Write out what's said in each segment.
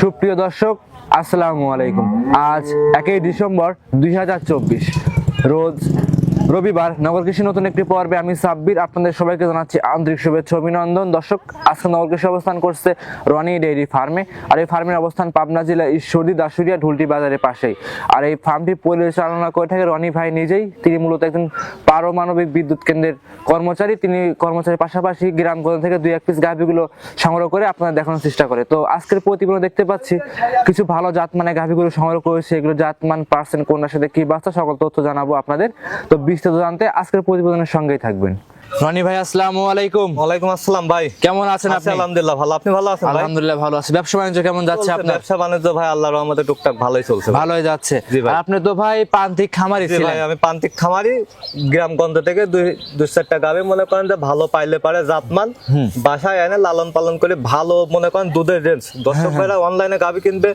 সুপ্রিয় দর্শক আসসালামু আলাইকুম। আজ একই ডিসেম্বর দুই হাজার চব্বিশ। রোজ রবিবার নগর কৃষি নতুন একটি পর্বে আমি সাব্বির, আপনাদের সবাইকে জানাচ্ছি আন্তরিক শুভেচ্ছা, অভিনন্দন। দর্শক, আজকে নগর কৃষি অবস্থান করছে রনি ডেইরি ফার্মে, আর এই ফার্মের অবস্থান পাবনা জেলা ঈশ্বরদী দাসুরিয়া ঢুলটি বাজারের পাশেই। আর এই ফার্মটি পরিচালনা করে থাকে রনি ভাই নিজেই। তিনি মূলত একজন পারমাণবিক বিদ্যুৎ কেন্দ্রের কর্মচারী। তিনি কর্মচারীর পাশাপাশি গ্রামগঞ্জ থেকে দুই এক পিস গাভিগুলো সংগ্রহ করে আপনাদের দেখানোর চেষ্টা করে। তো আজকের প্রতিবেদন দেখতে পাচ্ছি, কিছু ভালো জাতমানের গাভিগুলো সংগ্রহ করেছে। এগুলো জাতমান পার্সেন্ট কোনটার সাথে কি বাচ্চা, সকল তথ্য জানাব আপনাদের। তো বিস্তারিত জানতে আজকের প্রতিবেদনের সঙ্গেই থাকবেন। রনি ভাই আসসালামু আলাইকুম। ওয়ালাইকুম আসসালাম ভাই। কেমন আছেন আপনি? আলহামদুলিল্লাহ ভালো। আপনি ভালো আছেন আলহামদুলিল্লাহ ভালো আছি। ব্যবসা বাণিজ্য কেমন যাচ্ছে আপনার? ব্যবসা বাণিজ্য ভাই আল্লাহর রহমতে টুকটাক ভালোই চলছে ভালোই যাচ্ছে। আর আপনি তো ভাই প্রান্তিক খামারি ছিলেন ভাই আমি প্রান্তিক খামারি গ্রামগঞ্জ থেকে দুই দুই চারটা গাবে মনে করেন যে ভালো পাইলে পারে জাতমান বাসায় এনে লালন পালন করে ভালো মনে করেন দুধের রেঞ্জ দর্শক ভাইরা অনলাইনে গাবি কিনবে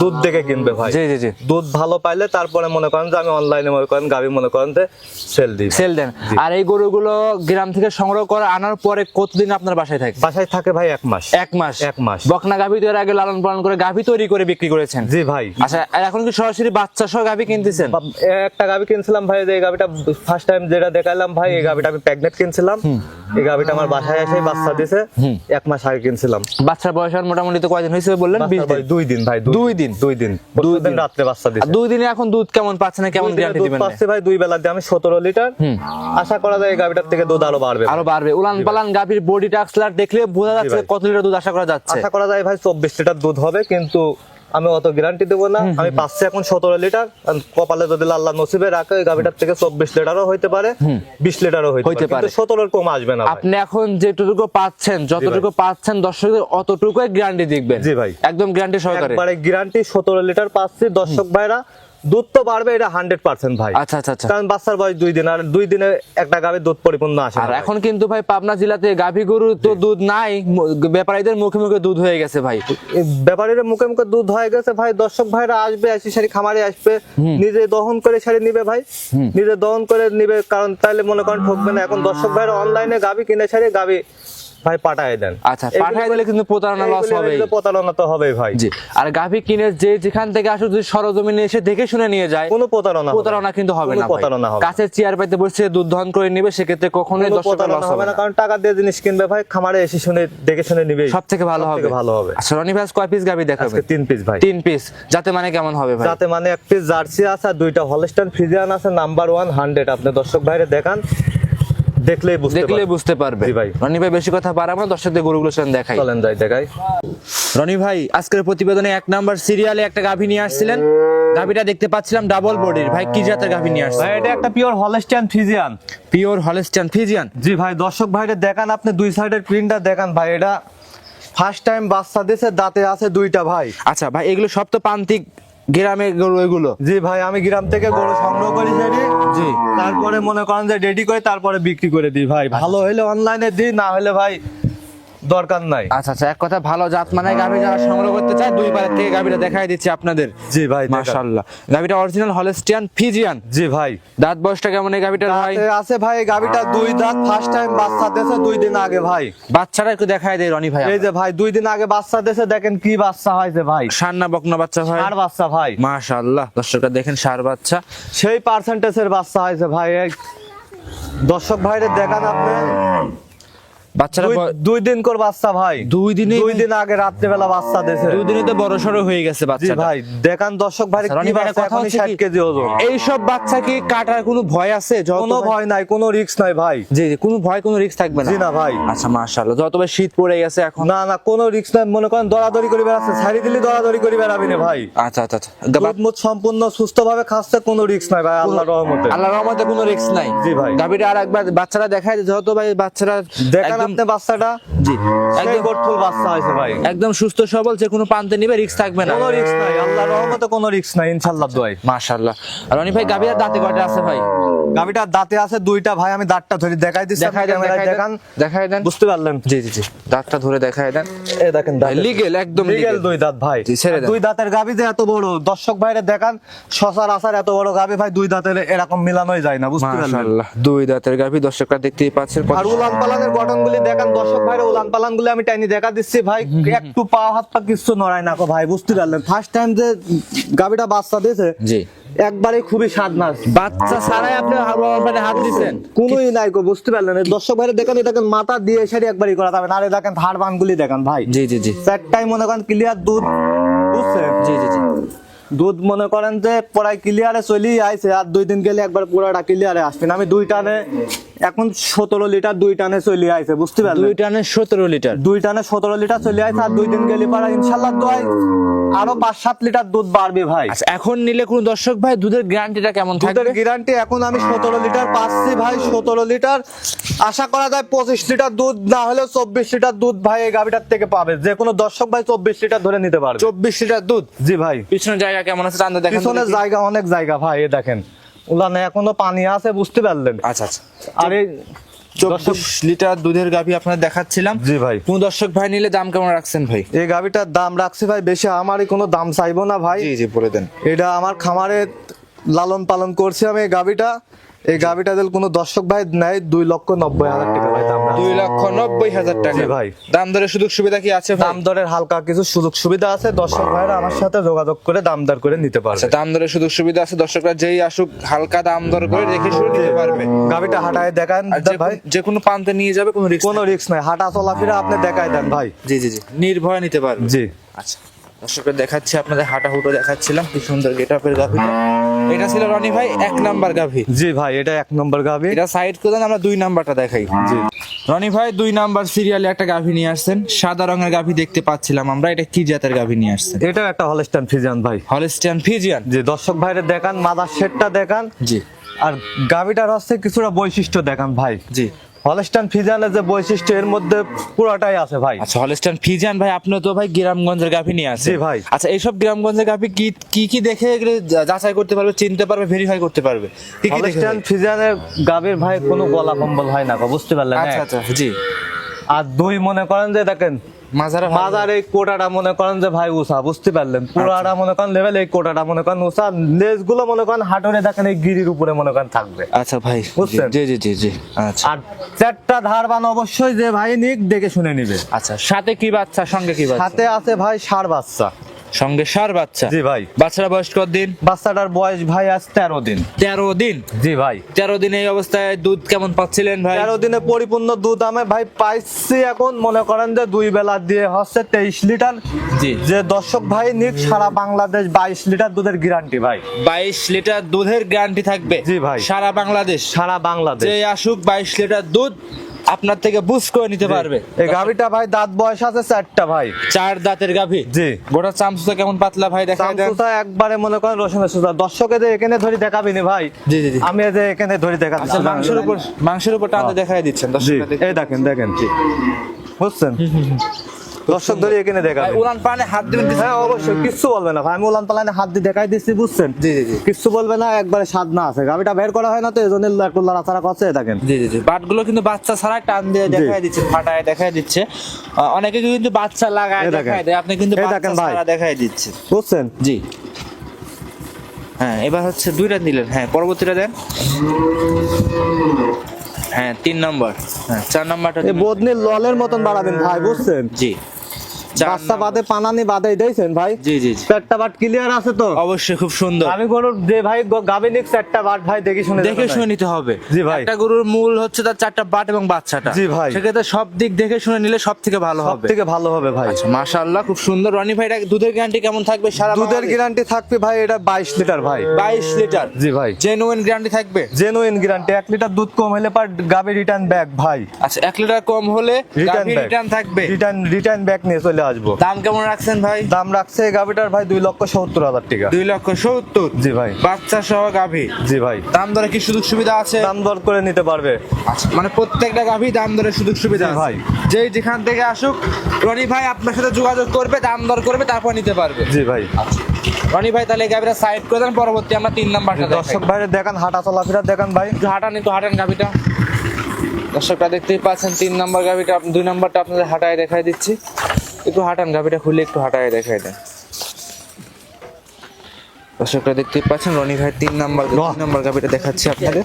দুধ দেখে কিনবে ভাই। জি জি জি। দুধ ভালো পাইলে তারপরে মনে করেন যে আমি অনলাইনে মনে করেন গাবি মনে করেন যে সেল দিই সেল দেন। আর এই গরুগুলো গ্রাম থেকে সংগ্রহ করে আনার পরে কতদিন আপনার বাসায় থাকে? বাসায় থাকে ভাই এক মাস। এক মাস? এক মাস। বকনা গাভী তো এর আগে লালন পালন করে গাভী তৈরি করে বিক্রি করেছেন? জি ভাই। আচ্ছা আর এখন কি সরাসরি বাচ্চা সহ গাভী কিনতেছেন? একটা গাবি কিনছিলাম ভাই এই গাবিটা ফার্স্ট টাইম যেটা দেখালাম ভাই এই গাবিটা আমি প্রেগনেন্ট কিনছিলাম। এই গাবিটা আমার বাসায় এসে বাচ্চা দিছে। এক মাস আগে কিনছিলাম। বাচ্চার বয়স আর মোটামুটি তো কয়দিন হয়েছে বললেন? দুই দিন ভাই দুই দিন? দুই দিন? দুই দিন। রাত্রে বাচ্চা দিছে। দুই দিনে এখন দুধ কেমন পাচ্ছে না কেমন গ্যারান্টি দিবেন পাচ্ছি ভাই দুই বেলা দিয়ে আমি সতেরো লিটার আশা করা যায় এই গাবিটার থেকে দুধ আরও বাড়বে। আরও বাড়বে। উলান পালান গাভীর বডি টাক্সলার দেখলে বোঝা যাচ্ছে কত লিটার দুধ আশা করা যাচ্ছে। আশা করা যায় ভাই চব্বিশ লিটার দুধ হবে কিন্তু আমি অত গ্যারান্টি দেবো না। আমি পাচ্ছি এখন সতেরো লিটার কপালে যদি আল্লাহ নসিবে রাখে ওই গাবিটার থেকে চব্বিশ লিটারও হইতে পারে বিশ লিটারও হইতে পারে। পারে। সতেরোর কম আসবে না আপনি এখন যেটুকু পাচ্ছেন যতটুকু পাচ্ছেন দর্শকদের অতটুকুই গ্যারান্টি দেখবেন। জি ভাই। একদম গ্যারান্টি সহকারে। গ্যারান্টি সতেরো লিটার পাচ্ছি দর্শক ভাইরা। দুধ তো বাড়বে এটা হান্ড্রেড পার্সেন্ট ভাই। আচ্ছা আচ্ছা আচ্ছা। কারণ বাচ্চার বয়স দুই দিন আর দুই দিনে একটা গাভীর দুধ পরিপূর্ণ আসে আর এখন কিন্তু ভাই পাবনা জেলাতে গাভী গরু তো দুধ নাই ব্যাপারীদের মুখে মুখে দুধ হয়ে গেছে ভাই। এই ব্যাপারীর মুখে মুখে দুধ হয়ে গেছে ভাই দর্শক ভাইরা আসবে আসি সারি খামারে আসবে নিজে দহন করে সারি নিবে ভাই। নিজে দহন করে নিবে কারণ তাহলে মনে করেন ঠকবে না। এখন দর্শক ভাইরা অনলাইনে গাবি কিনে সারি গাবি ভাই পাঠায় দেন। আচ্ছা পাঠায় দিলে কিন্তু প্রতারণা লস হবে প্রতারণা তো হবেই ভাই। জি আর গাভী কিনে যে যেখান থেকে আসুক যদি সরজমিনে এসে দেখে শুনে নিয়ে যায় কোনো প্রতারণা প্রতারণা কিন্তু হবে না প্রতারণা হবে কাছে চেয়ার পাইতে বসে দুধ দহন করে নিবে সেক্ষেত্রে কখনোই লস হবে না কারণ টাকা দিয়ে জিনিস কিনবে ভাই খামারে এসে শুনে দেখে শুনে নিবে সব থেকে ভালো হবে। ভালো হবে। আচ্ছা রনি ভাই কয় পিস গাভী দেখাবে তিন পিস ভাই। তিন পিস যাতে মানে কেমন হবে ভাই? যাতে মানে এক পিস জার্সি আছে আর দুইটা হলস্টাইন ফ্রিজিয়ান আছে নাম্বার ওয়ান হান্ড্রেড আপনি দর্শক ভাইরে দেখান। দেখলেই বুঝতে দেখলে পারবেন। বুঝতে পারবে। ভাই। রনি ভাই বেশি কথা পারাবো না দর্শকদের গরুগুলো সেখানে দেখাই। চলেন যাই দেখাই। রনি ভাই আজকের প্রতিবেদনে এক নাম্বার সিরিয়ালে একটা গাভী নিয়ে আসছিলেন। গাভীটা দেখতে পাচ্ছিলাম ডাবল বডির ভাই কি জাতের গাভী নিয়ে আসছে ভাই এটা একটা pure Holstein Friesian pure Holstein Friesian জি ভাই দর্শক ভাইরে দেখান আপনি দুই সাইডের প্রিন্টটা দেখান ভাই এটা ফার্স্ট টাইম বাচ্চা দিছে দাঁতে আছে দুইটা ভাই। আচ্ছা ভাই এগুলো সব তো প্রান্তিক গ্রামের গরু এগুলো? জি ভাই আমি গ্রাম থেকে গরু সংগ্রহ করি সেটি। জি। তারপরে মনে করেন যে রেডি করে তারপরে বিক্রি করে দিই ভাই। ভালো হলে অনলাইনে দিই না হলে ভাই দরকার নাই। আচ্ছা আচ্ছা এক কথা ভালো জাত মানে গাভী যারা সংগ্রহ করতে চায় দুই পারের থেকে গাভীটা দেখাই দিচ্ছি আপনাদের। জি ভাই। মাশাআল্লাহ। গাভীটা অরিজিনাল হলস্টিয়ান ফিজিয়ান জি ভাই। দাঁত বয়সটা কেমন এই গাভীটার ভাই? আছে ভাই গাভীটা দুই দাঁত ফার্স্ট টাইম বাচ্চা দিয়েছে দুই দিন আগে ভাই। বাচ্চাটা একটু দেখাই দেয় রনি ভাই এই যে ভাই দুই দিন আগে বাচ্চা দিয়েছে দেখেন কি বাচ্চা হয়েছে ভাই। সান্না বকনা বাচ্চা ভাই আর বাচ্চা ভাই। মাশাআল্লাহ দর্শকরা দেখেন সার বাচ্চা। সেই পার্সেন্টেজের বাচ্চা হয়েছে ভাই দর্শক ভাইরে দেখান আপনি। বাচ্চারা দুই- দিন কর বাচ্চা ভাই। দুই দিনে দুই দিন আগে রাত্রে বেলা বাচ্চা দিয়েছে। দুই দিনে তো বড় সড়ো হয়ে গেছে জি বাচ্চাটা। ভাই দেখান দর্শক ভাইরে রনি কি কথা হচ্ছে কেজি ওজন। এইসব বাচ্চা কি কাটার কোনো ভয় আছে? যত কোনো ভয় নাই কোনো রিস্ক নাই ভাই। জি জি কোনো ভয় কোনো রিস্ক থাকবে না। জি না ভাই। আচ্ছা মাশাআল্লাহ যত ভাই শীত পড়ে গেছে এখন। না না কোনো রিস্ক নাই মনে করেন দরাদরি করে বেড়াচ্ছে ছাড়ি দিলি দরাদরি করে বেড়াবি না ভাই। আচ্ছা আচ্ছা আচ্ছা দুধ মুধ সম্পূর্ণ সুস্থ ভাবে খাচ্ছে কোনো রিস্ক নাই ভাই আল্লাহর রহমতে। আল্লাহর রহমতে কোনো রিস্ক নাই। জি ভাই। গাভীটা আর একবার বাচ্চারা দেখায় যত ভাই বাচ্চারা দেখান আপনি বাচ্চাটা জি একদম। গোটফুল বাচ্চা হয়েছে ভাই। একদম সুস্থ সবল যে কোনো পান্তে নিবে রিস্ক থাকবে না। কোনো রিস্ক নাই আল্লাহর রহমতে কোনো রিস্ক নাই ইনশাআল্লাহ দোয়াই। মাশাআল্লাহ। আর রনি ভাই গাভীর দাঁতে কয়টা আছে ভাই? গাবিটার দাঁতে আছে দুইটা ভাই আমি দাঁতটা ধরে দেখাই দিচ্ছি দেখাই দেন দেখান দেন। দেখাই দেন। বুঝতে পারলেন? জি জি জি। দাঁতটা ধরে দেখাই দেন। এই দেখেন দাঁত। লিগেল একদম লিগেল লিগেল দুই দাঁত ভাই। দাঁতের গাবি যে এত বড় দর্শক ভাইরে দেখান আসার এত বড় গাবি ভাই দুই দাঁতের এরকম মিলানোই যায় না বুঝতে পারলেন? দুই দাঁতের গাভী দর্শকরা দেখতেই পাচ্ছেন আর উলান পালানের গুলি দেখান দর্শক ভাইরা উলান পালান গুলি আমি টাইনি দেখা দিচ্ছি ভাই। একটু পা হাত পা কিছু নড়ায় না ভাই বুঝতে পারলেন? ফার্স্ট টাইম যে গাবিটা বাচ্চা দিয়েছে জি। একবারে খুবই স্বাদ মাছ বাচ্চা ছাড়াই আপনি মানে হাত দিছেন। কোনোই নাই গো বুঝতে পারলেন? দর্শক ভাইরা দেখেন এটা মাথা দিয়ে সারি একবারই করা যাবে না। আরে দেখেন ধার বানগুলি দেখেন ভাই। জি জি জি। চারটাই মনে করেন ক্লিয়ার দুধ বুঝছেন জি জি জি। দুধ মনে করেন যে প্রায় ক্লিয়ারে চলি আইছে আর দুই দিন গেলে একবার পুরাটা ক্লিয়ারে আসবেন আমি দুই টানে এখন সতেরো লিটার দুই টানে চলে আইছে বুঝতে পারলেন? দুই টানে সতেরো লিটার। দুই টানে সতেরো লিটার চলে আসে আর দুই দিন গেলে পারা ইনশাল্লাহ দোয়াই। আরও পাঁচ সাত লিটার দুধ বাড়বে ভাই। আচ্ছা এখন নিলে কোন দর্শক ভাই দুধের গ্যারান্টিটা কেমন থাকবে? দুধের গ্যারান্টি এখন আমি সতেরো লিটার পাচ্ছি ভাই সতেরো লিটার। আশা করা যায় পঁচিশ লিটার দুধ না হলে চব্বিশ লিটার দুধ ভাই এই গাভিটার থেকে পাবে। যে কোনো দর্শক ভাই চব্বিশ লিটার ধরে নিতে পারবে। চব্বিশ লিটার দুধ? জি ভাই। পিছনের জায়গা কেমন আছে? পিছনের জায়গা অনেক জায়গা ভাই এ দেখেন। উলানে এখনও পানি আছে বুঝতে পারলেন। আচ্ছা আচ্ছা। আর এই চব্বিশ লিটার দুধের গাভী আপনার দেখাচ্ছিলাম। জি ভাই। কোন দর্শক ভাই নিলে দাম কেমন রাখছেন ভাই? এই গাভিটার দাম রাখছি ভাই বেশি আমারই কোনো দাম চাইব না ভাই। জি জি বলে দেন। এটা আমার খামারে লালন পালন করছি আমি এই গাভিটা। এই গাভিটা দিল কোনো দর্শক ভাই নেয় দুই লক্ষ নব্বই হাজার টাকা। ভাই দাম দুই লক্ষ নব্বই হাজার টাকা। ভাই। দাম দরের সুযোগ সুবিধা কি আছে দাম দরের হালকা কিছু সুযোগ সুবিধা আছে দর্শক ভাইরা আমার সাথে যোগাযোগ করে দাম দর করে নিতে পারবে। আচ্ছা দাম দরের সুযোগ সুবিধা আছে দর্শকরা যেই আসুক হালকা দাম দর করে দেখে শুনে নিতে পারবে। গাভিটা হাঁটায় দেখান ভাই। যে কোনো প্রান্তে নিয়ে যাবে কোনো রিস্ক কোনো রিস্ক নাই। হাঁটা চলাফেরা আপনি দেখাই দেন ভাই। জি জি জি। নির্ভয় নিতে পারবে। জি। আচ্ছা দর্শকরা দেখাচ্ছি আপনাদের হাঁটা হুটো দেখাচ্ছিলাম কি সুন্দর গেট আপের এটা ছিল রনি ভাই এক নাম্বার গাভি। জি ভাই এটা এক নম্বর গাভি। এটা সাইড করে আমরা দুই নাম্বারটা দেখাই। জি। রনি ভাই দুই নাম্বার সিরিয়ালে একটা গাভি নিয়ে আসছেন। সাদা রঙের গাভি দেখতে পাচ্ছিলাম আমরা এটা কি জাতের গাভি নিয়ে আসছেন? এটা একটা হলস্টান ফিজিয়ান ভাই। হলস্টান ফিজিয়ান জি দর্শক ভাইরা দেখান মাদার সেটটা দেখান। জি। আর গাভিটার হচ্ছে কিছুটা বৈশিষ্ট্য দেখান ভাই। জি। হলস্টান ফিজানের যে বৈশিষ্ট্য এর মধ্যে পুরোটাই আছে ভাই। আচ্ছা হলস্টান ফিজান ভাই আপনি তো ভাই গ্রামগঞ্জের গাভি নিয়ে আছে জি ভাই। আচ্ছা এইসব গ্রামগঞ্জের গাভি কি কি কি দেখে যাচাই করতে পারবে চিনতে পারবে ভেরিফাই করতে পারবে? কি কি হলস্টান ফিজানের গাভীর ভাই কোনো গলা কম্বল হয় না গো, বুঝতে পারলেন আচ্ছা আচ্ছা জি। আর দুই মনে করেন যে দেখেন মাজারা এই কোটাটা মনে করেন যে ভাই উষা বুঝতে পারলেন? পুরাটা মনে করেন লেভেল এই কোটাটা মনে করেন উষা লেজগুলো মনে করেন হাটরে দেখেন এই গিরির উপরে মনে করেন থাকবে। আচ্ছা ভাই বুঝছেন? জি জি জি জি। আচ্ছা। আর চারটা ধারবান অবশ্যই যে ভাই নিক দেখে শুনে নিবে। আচ্ছা সাথে কি বাচ্চা সঙ্গে কি বাচ্চা? সাথে আছে ভাই সার বাচ্চা। সঙ্গে সার বাচ্চা। জি ভাই। বাচ্চারা বয়স কত দিন বাচ্চাটার বয়স ভাই আজ তেরো দিন। তেরো দিন? জি ভাই। তেরো দিন এই অবস্থায় দুধ কেমন পাচ্ছিলেন ভাই? তেরো দিনে পরিপূর্ণ দুধ আমি ভাই পাইছি এখন। মনে করেন যে দুই বেলা দিয়ে হচ্ছে তেইশ লিটার। জি। যে দর্শক ভাই নিক সারা বাংলাদেশ বাইশ লিটার দুধের গ্যারান্টি ভাই। বাইশ লিটার দুধের গ্যারান্টি থাকবে। জি ভাই। সারা বাংলাদেশ। সারা বাংলাদেশ। যে আসুক বাইশ লিটার দুধ আপনার থেকে বুঝ করে নিতে পারবে। এই গাভিটা ভাই দাঁত বয়স আছে চারটা ভাই। চার দাঁতের গাভি? জি। গোটা চামচুটা কেমন পাতলা ভাই দেখা দেন। চামচুটা একবারে মনে করেন রসুনের সুতা দর্শকে যে এখানে ধরে দেখাবি নি ভাই। জি, জি। আমি এই যে এখানে ধরে দেখাচ্ছি। আচ্ছা মাংসের উপর মাংসের উপর টানতে দেখাই দিচ্ছেন দর্শকদের। এই দেখেন দেখেন। জি। বুঝছেন? দর্শক ধরে এখানে দেখাবেন উড়ান পানে হাত দিবেন হ্যাঁ অবশ্যই। কিচ্ছু বলবে না ভাই। আমি উলান পালানে হাত দিয়ে দেখাই দিচ্ছি বুঝছেন? জি জি কিচ্ছু বলবে না একবারে স্বাদ না আছে। গাভিটা বের করা হয় না তো এই জন্য একটু লড়াচড়া করছে দেখেন। জি জি জি। বাটগুলো কিন্তু বাচ্চা ছাড়া টান দিয়ে দেখাই দিচ্ছে ফাটায় দেখাই দিচ্ছে। অনেকে কিন্তু বাচ্চা লাগায় দেখাই দেয় আপনি কিন্তু বাচ্চা। ছাড়া দেখাই দিচ্ছে। বুঝছেন? জি। হ্যাঁ এবার হচ্ছে দুইটা দিলেন হ্যাঁ পরবর্তীটা দেন। হ্যাঁ তিন নম্বর। হ্যাঁ চার নম্বরটা। বদনির ললের মতন বাড়াবেন ভাই বুঝছেন? জি। বাচ্চা বাদে পানানি বাদে দিয়েছেন ভাই? জি জি চারটা বাট ক্লিয়ার আছে তো? অবশ্যই খুব সুন্দর। আমি গরুর যে ভাই গাবিনিক চারটা বাট ভাই দেখে শুনে দেখে শুনে নিতে হবে। জি ভাই। একটা গরুর মূল হচ্ছে তার চারটা বাট এবং বাচ্চাটা। জি ভাই। সেক্ষেত্রে সব দিক দেখে শুনে নিলে সব থেকে ভালো হবে। থেকে ভালো হবে ভাই। আচ্ছা মাশাআল্লাহ খুব সুন্দর। রনি ভাইটা দুধের গ্যারান্টি কেমন থাকবে? সারা দুধের গ্যারান্টি থাকবে ভাই এটা বাইশ লিটার ভাই। বাইশ লিটার। জি ভাই। জেনুইন গ্যারান্টি থাকবে? জেনুইন গ্যারান্টি এক লিটার দুধ কম হলে পার গাবি রিটার্ন ব্যাক ভাই। আচ্ছা এক লিটার কম হলে রিটার্ন রিটার্ন থাকবে? রিটার্ন রিটার্ন ব্যাক নিয়ে চলে আসব। দাম কেমন রাখছেন ভাই? দাম রাখছে এই গাবিটার ভাই দুই লক্ষ সত্তর হাজার টাকা। দুই লক্ষ সত্তর? জি ভাই। বাচ্চা সহ গাভী? জি ভাই। দাম দরে কি সুযোগ সুবিধা আছে? দাম দর করে নিতে পারবে। আচ্ছা মানে প্রত্যেকটা গাভী দাম দরে সুযোগ সুবিধা ভাই। যেই যেখান থেকে আসুক রনি ভাই আপনার সাথে যোগাযোগ করবে দাম দর করবে তারপর নিতে পারবে। জি ভাই। রনি ভাই তাহলে গাভিটা সাইড করে দেন পরবর্তী আমরা তিন নাম্বারটা দর্শক ভাইরে দেখান হাঁটা চলাফেরা দেখান ভাই। হাঁটান একটু হাঁটান গাভিটা। দর্শকরা দেখতেই পাচ্ছেন তিন নম্বর গাভিটা দুই নাম্বারটা আপনাদের হাঁটায় দেখাই দিচ্ছি। একটু হাঁটান গাভিটা খুলে একটু হাঁটায় দেখাই দেন। দর্শকরা দেখতেই পাচ্ছেন রনি ভাই তিন নাম্বার। তিন নাম্বার গাভিটা দেখাচ্ছি আপনাদের।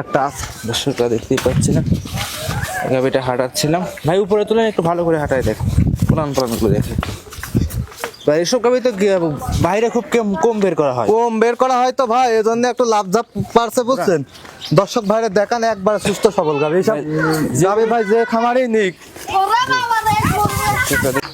একটা আছে। দর্শকরা দেখতেই পাচ্ছি না গাভিটা হাঁটাচ্ছিলাম। ভাই উপরে তুলেন একটু ভালো করে হাঁটায় দেখো। পুরান পুরানগুলো দেখে। ভাই এসব গাভি তো বাইরে খুব কম কম বের করা হয়। কম বের করা হয় তো ভাই এই জন্য একটু লাভ ঝাপ পারছে বুঝছেন দর্শক ভাইরে দেখান একবার সুস্থ সবল গাবি এইসব যাবে ভাই যে খামারই নিক।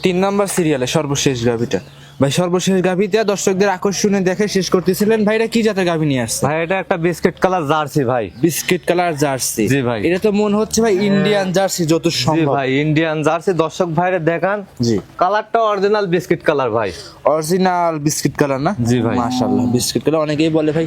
তিন নাম্বার সিরিয়ালে সর্বশেষ গাভিটা ভাই সর্বশেষ গাভিতে দর্শকদের আকর্ষণে দেখে শেষ করতেছিলেন। ভাইরা কি জাতের গাভি নিয়ে আসছে? ভাই এটা একটা বিস্কিট কালার জার্সি ভাই। Biscuit colour jersey. জি ভাই। এটা তো মনে হচ্ছে ভাই ইন্ডিয়ান জার্সি যত জি সম্ভব। ভাই ইন্ডিয়ান জার্সি। দর্শক ভাইরে দেখান জি। কালারটা অরিজিনাল বিস্কিট কালার ভাই। অরিজিনাল বিস্কিট কালার না? জি ভাই। মাশাআল্লাহ বিস্কিট কালার। অনেকেই বলে ভাই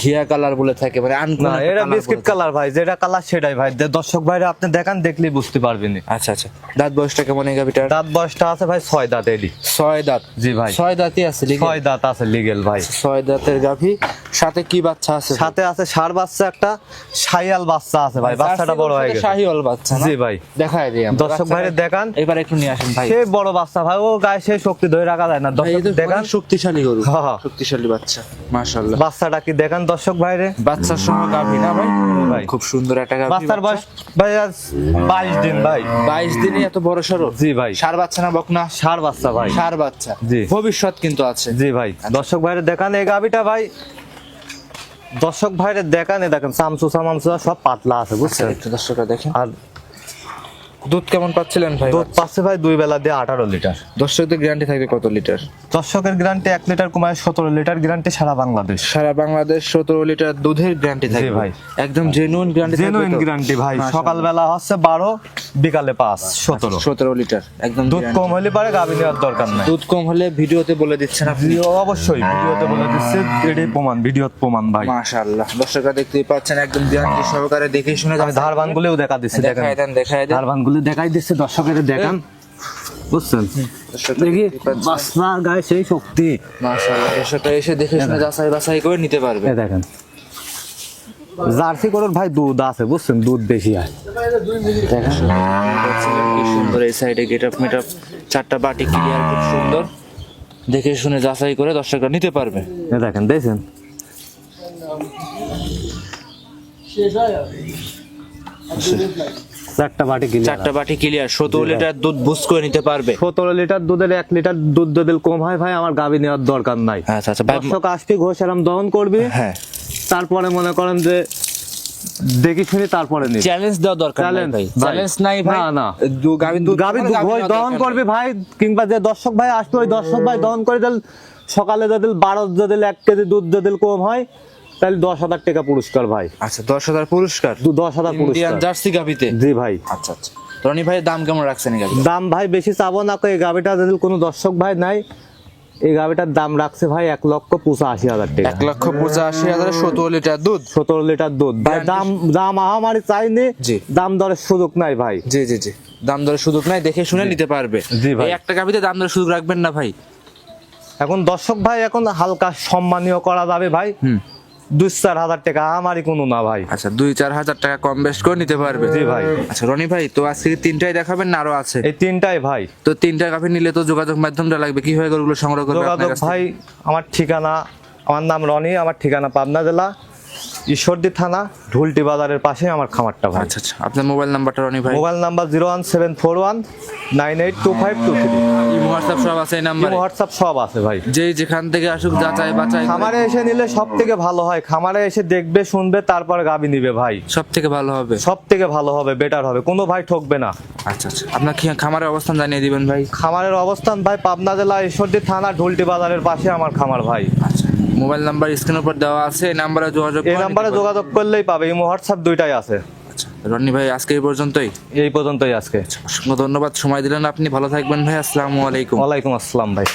ঘিয়া কালার বলে থাকে মানে না এটা বিস্কিট কালার ভাই যেটা কালার সেটাই ভাই। দর্শক ভাইরে আপনি দেখান দেখলেই বুঝতে পারবেন। আচ্ছা আচ্ছা। দাঁত বয়সটা কেমন এই গাভিটার? দাঁত বয়সটা আছে ভাই ছয় দাঁত এডি। ছয় দাঁত। জি ভাই। ছয় দাঁতই আছে ছয় দাঁত আছে লিগেল ভাই। ছয় দাঁতের গাভি। সাথে কি বাচ্চা আছে? সাথে আছে ষাড় বাচ্চা একটা সাইয়াল বাচ্চা আছে ভাই বাচ্চাটা বড় হয়ে গেছে। শাহিওয়াল বাচ্চা জি ভাই। দেখায় দিই। দর্শক ভাইরে দেখান। এবার একটু নিয়ে আসেন ভাই। সে বড় বাচ্চা ভাই ও গায়ে সে শক্তি ধরে রাখা যায় না। দর্শক দেখান। শক্তিশালী গরু। হ্যাঁ, হ্যাঁ। শক্তিশালী বাচ্চা মাশাআল্লাহ। বাচ্চাটা কি দেখান দর্শক ভাইরে? বাচ্চার সময় গাভী না ভাই? ভাই। খুব সুন্দর একটা গাভী বাচ্চার বয়স ভাই আজ বাইশ দিন ভাই। বাইশ দিনে এত বড় সড়ো জি ভাই। সার বাচ্চা না বকনা? ষাড় বাচ্চা ভাই। সার বাচ্চা। ভবিষ্যৎ কিন্তু আছে। জি ভাই দর্শক ভাইরে দেখান এই গাবিটা ভাই। দর্শক ভাইরে দেখান দেখেন সামসু সামামসু সব পাতলা আছে বুঝছেন? একটু দর্শকরা দেখেন। আর দুধ কেমন পাচ্ছিলেন ভাই? দুধ পাচ্ছে ভাই দুই বেলা দিয়ে আঠারো লিটার। দর্শকদের গ্যারান্টি থাকবে কত লিটার? দর্শকের গ্যারান্টি এক লিটার কমায় সতেরো লিটার গ্যারান্টি সারা বাংলাদেশ। সারা বাংলাদেশ সতেরো লিটার দুধের গ্যারান্টি থাকবে। ভাই। একদম জেনুইন গ্যারান্টি জেনুইন গ্যারান্টি ভাই। সকালবেলা হচ্ছে বারো বিকালে পাঁচ সতেরো। সতেরো লিটার একদম দুধ কম হলে পারে গাভী নেওয়ার দরকার নাই। দুধ কম হলে ভিডিওতে বলে দিচ্ছেন আপনি। ভিডিও অবশ্যই ভিডিওতে বলে দিচ্ছে এটাই প্রমাণ ভিডিও প্রমাণ ভাই। মাশাআল্লাহ। দর্শকরা দেখতেই পাচ্ছেন একদম গ্যারান্টি সহকারে দেখে শুনে আমি ধারবান গুলিও দেখা দিচ্ছি দেখেন। দেখায় দেন দেখায় দেন। ধারবান গুলি দেখাই দিচ্ছে দর্শকের দেখান। বুঝছেন? দেখি দেখতেই পাচ্ছেন। বাসনা গায়ে সেই শক্তি। মাশাআল্লাহ দর্শকরা এসে দেখে শুনে যাচাই বাছাই করে নিতে পারবে। দেখেন। জার্সি গরুর ভাই দুধ আছে বুঝছেন? দুধ বেশি হয়। দেখেন। সুন্দর এই সাইডে গেট আপ মেট আপ চারটা বাটি ক্লিয়ার খুব সুন্দর। দেখে শুনে যাচাই করে দর্শকরা নিতে পারবে। এ দেখেন দেখছেন? চারটা বাটি চারটা বাটি ক্লিয়ার সতেরো লিটার দুধ বুস করে নিতে পারবে। সতেরো লিটার দুধের এক লিটার দুধ যদি কম হয় ভাই আমার নেওয়ার দরকার নাই। আচ্ছা আচ্ছা দর্শক আসবি ঘোষ দহন করবি। হ্যাঁ। তারপরে মনে করেন যে দেখি শুনি তারপরে চ্যালেঞ্জ দেওয়া দরকার ভাই। চ্যালেঞ্জ নাই ভাই। না, না। দু- ঘোষ দহন করবি ভাই কিংবা যে দর্শক ভাই আসবে ওই দর্শক ভাই দহন করে দিল। সকালে যদি বারো যদি এক কেজি দুধ যদি কম হয় তাহলে দশ হাজার টাকা পুরস্কার ভাই। আচ্ছা দশ হাজার পুরস্কার? দশ হাজার পুরস্কার। জার্সি গাভিতে? জি ভাই। আচ্ছা আচ্ছা। রনি ভাই দাম কেমন রাখছেন দাম ভাই বেশি চাবো না এই গাভিটা যদি কোনো দর্শক ভাই নাই এই গাভিটার দাম রাখছে ভাই এক লক্ষ পঁচাশি হাজার টাকা। এক লক্ষ পঁচাশি হাজার সতেরো লিটার দুধ? সতেরো লিটার দুধ। ভাই দাম দাম আহামারি চাইনি জি। দাম দরের সুযোগ নাই ভাই। জি জি জি। দাম দরের সুযোগ নাই দেখে শুনে নিতে পারবে। জি ভাই। একটা গাভিতে দাম দরের সুযোগ রাখবেন না ভাই। এখন দর্শক ভাই এখন হালকা সম্মানীয় করা যাবে ভাই। হুম। দুই চার হাজার টাকা আমারই কোনো না ভাই। আচ্ছা দুই চার হাজার টাকা কম বেশ করে নিতে পারবে। জি ভাই। আচ্ছা রনি ভাই তো আজকে তিনটাই দেখাবেন না আরও আছে? এই তিনটাই ভাই। তো তিনটা গাভি নিলে তো যোগাযোগ মাধ্যমটা লাগবে। কীভাবে গরুগুলো সংগ্রহ করবে যোগাযোগ ভাই আমার ঠিকানা আমার নাম রনি আমার ঠিকানা পাবনা জেলা। ঈশ্বরদী থানা ঢুলটি বাজারের পাশে আমার খামারটা ভাই। আচ্ছা আচ্ছা। আপনার মোবাইল নাম্বারটা রনি ভাই? Mobile number zero one seven four one nine eight two five two three. WhatsApp সব আছে এই নাম্বারে? হোয়াটসঅ্যাপ সব আছে ভাই। যেই যেখান থেকে আসুক যাচাই বাছাই খামারে এসে নিলে সব থেকে ভালো হয়। খামারে এসে দেখবে শুনবে তারপর গাবি নিবে ভাই। সব থেকে ভালো হবে? সব থেকে ভালো হবে বেটার হবে। কোনো ভাই ঠকবে না। আচ্ছা আচ্ছা। আপনার কি খামারের অবস্থান জানিয়ে দিবেন ভাই। খামারের অবস্থান ভাই পাবনা জেলা ঈশ্বরদী থানা ঢুলটি বাজারের পাশে আমার খামার ভাই। আচ্ছা। মোবাইল নাম্বার স্ক্রিনের উপর দেওয়া আছে এই নাম্বারে যোগাযোগ এই নাম্বারে যোগাযোগ করলেই পাবে। ইমো হোয়াটসঅ্যাপ দুইটাই আছে। আচ্ছা রনি ভাই আজকে এই পর্যন্তই? এই পর্যন্তই আজকে। অসংখ্য ধন্যবাদ। সময় দিলেন আপনি। ভালো থাকবেন ভাই। আসসালামু আলাইকুম। ওয়ালাইকুম আসসালাম ভাই।